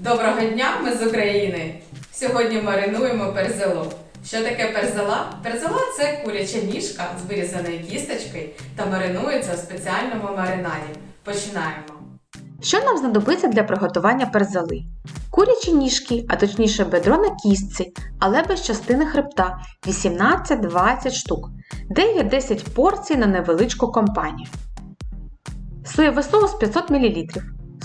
Доброго дня, ми з України. Сьогодні маринуємо перзело. Що таке перзела? Перзела це куряча ніжка з вирізаною кісточкою та маринується у спеціальному маринаді. Починаємо. Що нам знадобиться для приготування перзели? Курячі ніжки, а точніше бедро на кістці, але без частини хребта 18-20 штук, 9-10 порцій на невеличку компанію. Соєвий соус 500 мл,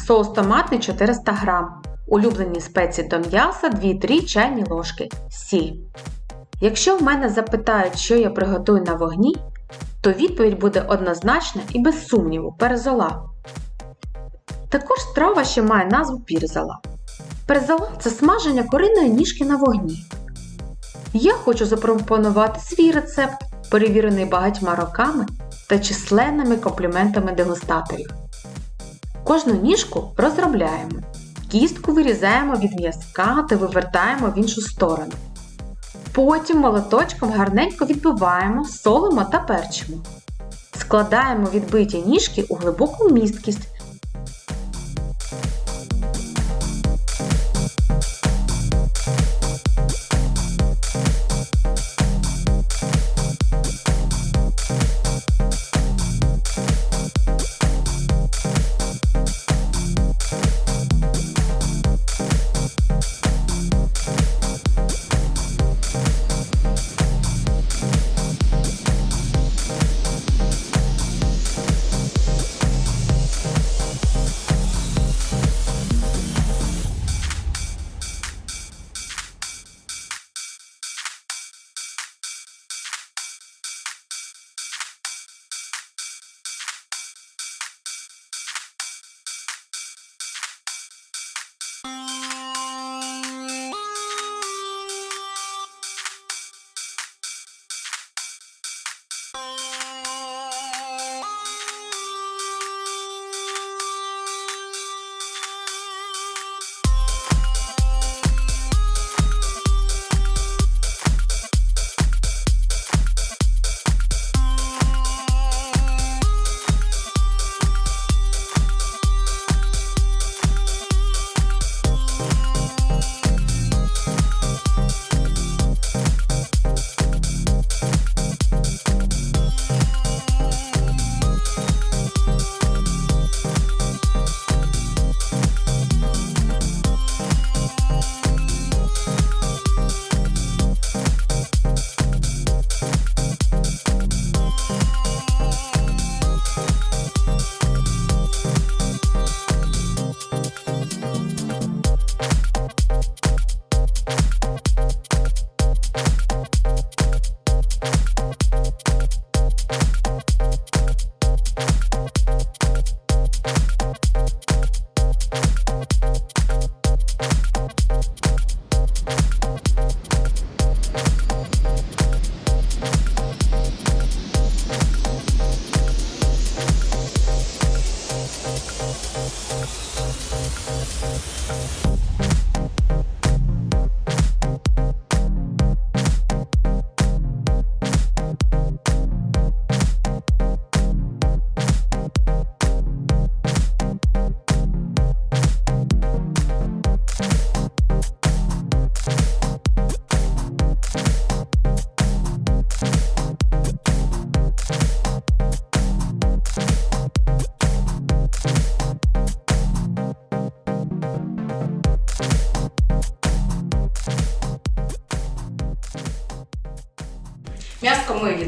соус томатний 400 г, улюблені спеції до м'яса 2-3 чайні ложки, сіль. Якщо в мене запитають, що я приготую на вогні, то відповідь буде однозначна і без сумніву перезола. Також страва ще має назву пірзала. Перзала це смаження куриної ніжки на вогні. Я хочу запропонувати свій рецепт, перевірений багатьма роками та численними компліментами дегустаторів. Кожну ніжку розробляємо. Кістку вирізаємо від м'язка та вивертаємо в іншу сторону. Потім молоточком гарненько відбиваємо, солимо та перчимо. Складаємо відбиті ніжки у глибоку місткість М'яско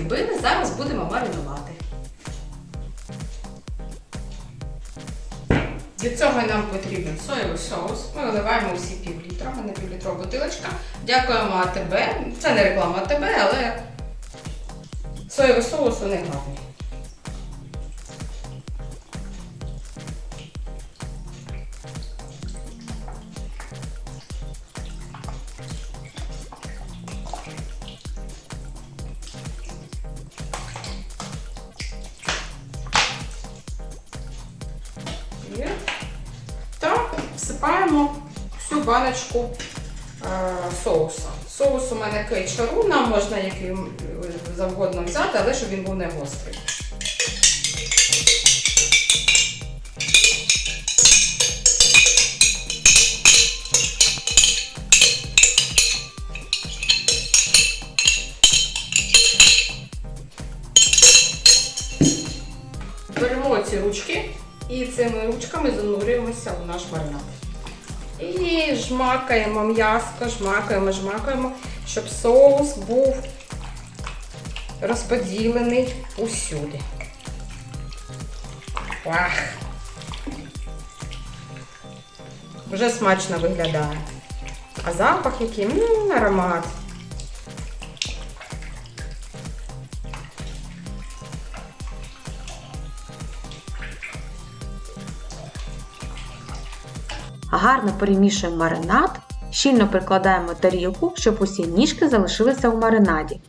ми зараз будемо маринувати. Для цього нам потрібен соєвий соус. Ми виливаємо всі пів літра, у мене півлітрова бутилочка. Дякуємо АТБ. Це не реклама АТБ, але соєвий соус у них гарний. баночку е, соуса. Соус у мене кейчаруна, можна який е, завгодно взяти, але щоб він був не гострий. Беремо ці ручки і цими ручками занурюємося в наш маринад. І жмакаємо м'яско, жмакаємо, жмакаємо, щоб соус був розподілений усюди. Вах! Вже смачно виглядає. А запах який? М, аромат. Гарно перемішуємо маринад, щільно прикладаємо тарілку, щоб усі ніжки залишилися у маринаді.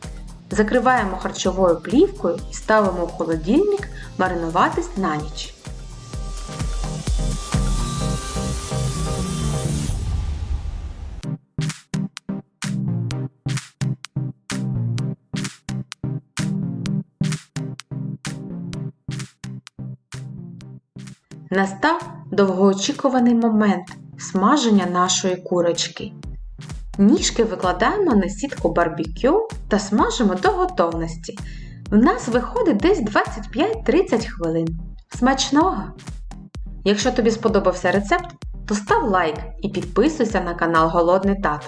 Закриваємо харчовою плівкою і ставимо в холодильник маринуватись на ніч. Настав довгоочікуваний момент смаження нашої курочки. Ніжки викладаємо на сітку барбекю та смажимо до готовності. В нас виходить десь 25-30 хвилин. Смачного! Якщо тобі сподобався рецепт, то став лайк і підписуйся на канал Голодний Тато.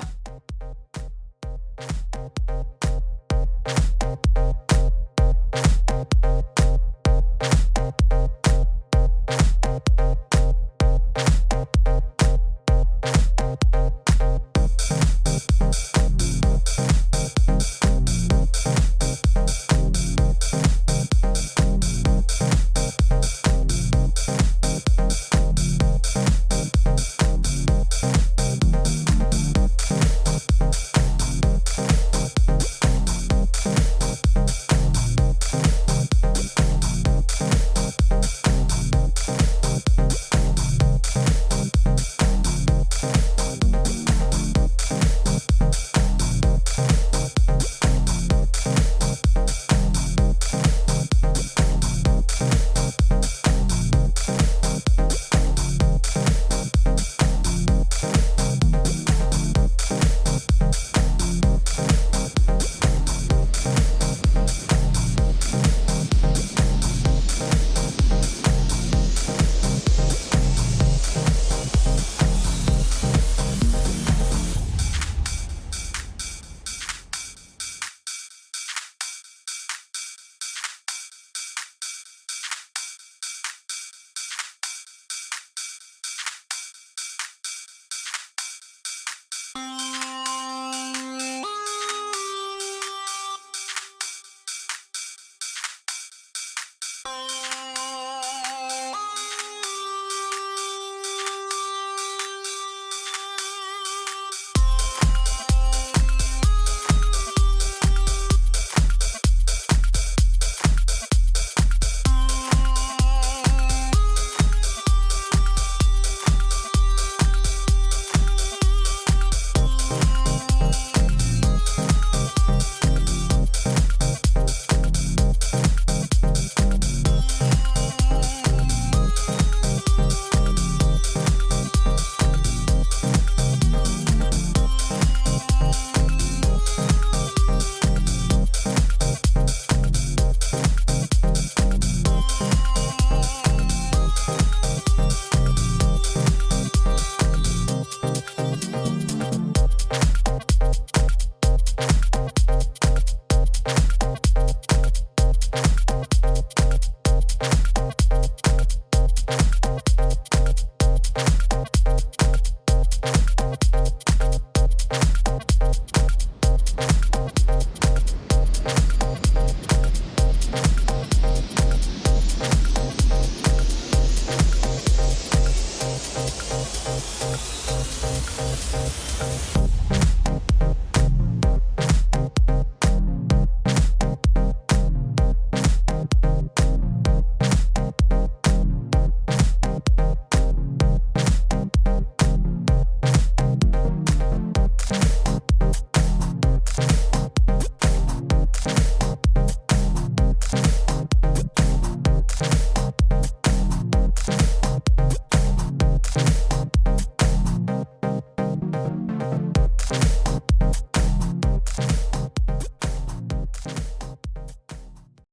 Дякую.